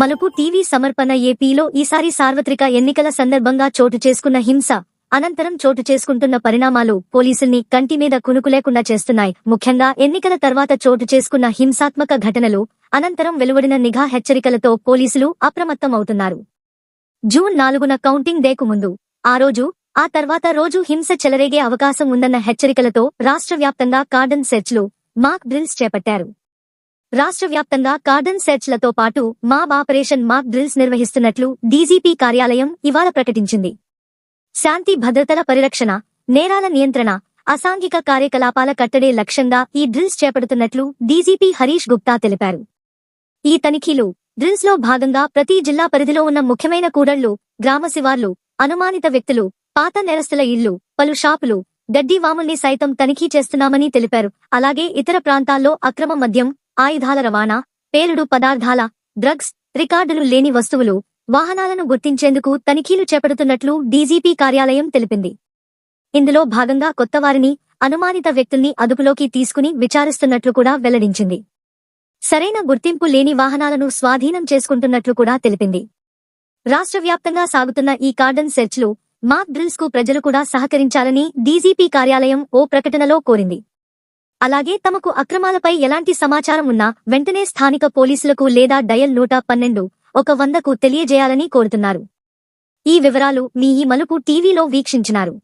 మలుపు టీవీ సమర్పణ ఏపీలో ఈసారి సార్వత్రిక ఎన్నికల సందర్భంగా చోటు చేసుకున్న హింస అనంతరం చోటు చేసుకుంటున్న పరిణామాలు పోలీసుల్ని కంటి మీద కునుకు లేకుండా చేస్తున్నాయి. ముఖ్యంగా ఎన్నికల తర్వాత చోటు చేసుకున్న హింసాత్మక ఘటనలు అనంతరం వెలువడిన నిఘా హెచ్చరికలతో పోలీసులు అప్రమత్తమవుతున్నారు. జూన్ నాలుగున కౌంటింగ్ డేకు ముందు ఆ రోజు ఆ తర్వాత రోజు హింస చెలరేగే అవకాశం ఉందన్న హెచ్చరికలతో రాష్ట్ర వ్యాప్తంగా కార్డన్ సెర్చ్లు మాక్ డ్రిల్స్ చేపట్టారు. రాష్ట్ర వ్యాప్తంగా కార్డన్ సెర్చ్లతో పాటు మాబ్ ఆపరేషన్ మాక్ డ్రిల్స్ నిర్వహిస్తున్నట్లు డీజీపీ కార్యాలయం ఇవాళ ప్రకటించింది. శాంతి భద్రతల పరిరక్షణ నేరాల నియంత్రణ అసాంఘిక కార్యకలాపాల కట్టడే లక్ష్యంగా ఈ డ్రిల్స్ చేపడుతున్నట్లు డీజీపీ హరీష్ గుప్తా తెలిపారు. ఈ తనిఖీలు డ్రిల్స్లో భాగంగా ప్రతి జిల్లా పరిధిలో ఉన్న ముఖ్యమైన కూడళ్ళు గ్రామ శివార్లు అనుమానిత వ్యక్తులు పాత నేరస్తుల ఇళ్ళు పలు షాపులు గడ్డి వాముల్ని సైతం తనిఖీ చేస్తున్నామని తెలిపారు. అలాగే ఇతర ప్రాంతాల్లో అక్రమ మద్యం ఆయుధాల రవాణా పేలుడు పదార్థాల డ్రగ్స్ రికార్డులు లేని వస్తువులు వాహనాలను గుర్తించేందుకు తనిఖీలు చేపడుతున్నట్లు డీజీపీ కార్యాలయం తెలిపింది. ఇందులో భాగంగా కొత్తవారిని అనుమానిత వ్యక్తుల్ని అదుపులోకి తీసుకుని విచారిస్తున్నట్లు కూడా వెల్లడించింది. సరైన గుర్తింపు లేని వాహనాలను స్వాధీనం చేసుకుంటున్నట్లు కూడా తెలిపింది. రాష్ట్ర వ్యాప్తంగా సాగుతున్న ఈ కార్డన్ సెర్చ్లు మాక్ డ్రిల్స్కు ప్రజలు కూడా సహకరించాలని డీజీపీ కార్యాలయం ఓ ప్రకటనలో కోరింది. అలాగే తమకు అక్రమాలపై ఎలాంటి సమాచారం ఉన్నా వెంటనే స్థానిక పోలీసులకు లేదా డయల్ నూట పన్నెండు ఒక వందకు తెలియజేయాలని కోరుతున్నారు. ఈ వివరాలు మీ ఈ మలుపు టీవీలో వీక్షించినారు.